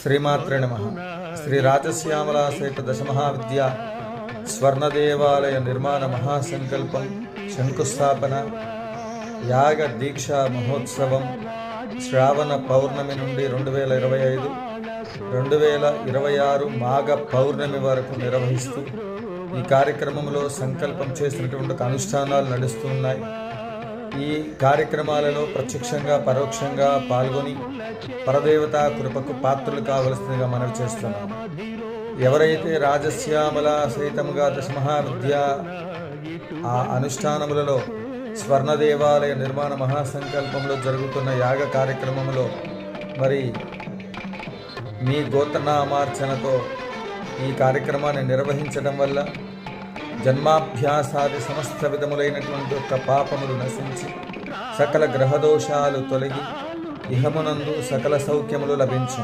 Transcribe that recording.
శ్రీమాత్రే నమ. శ్రీ రాజశ్యామల సహిత దశమహావిద్య స్వర్ణదేవాలయ నిర్మాణ మహాసంకల్పం శంకుస్థాపన యాగ దీక్ష మహోత్సవం శ్రావణ పౌర్ణమి నుండి రెండు వేల ఇరవై ఐదు రెండు వేల ఇరవై ఆరు మాఘ పౌర్ణమి వరకు నిర్వహిస్తూ ఈ కార్యక్రమంలో సంకల్పం చేసినటువంటి అనుష్ఠానాలు నడుస్తున్నాయి. ఈ కార్యక్రమాలలో ప్రత్యక్షంగా పరోక్షంగా పాల్గొని పరదేవత కృపకు పాత్రలు కావలసిందిగా మనవి చేస్తున్నాం. ఎవరైతే రాజశ్యామల సహితముగా దశమహావిద్య ఆ అనుష్ఠానములలో స్వర్ణ దేవాలయ నిర్మాణ మహాసంకల్పంలో జరుగుతున్న యాగ కార్యక్రమంలో మరి మీ గోత్రనామార్చనతో ఈ కార్యక్రమాన్ని నిర్వహించడం వల్ల జన్మాభ్యాసాది సమస్త విధములైనటువంటి యొక్క పాపములు నశించి సకల గ్రహదోషాలు తొలగి ఇహమునందు సకల సౌఖ్యములు లభించు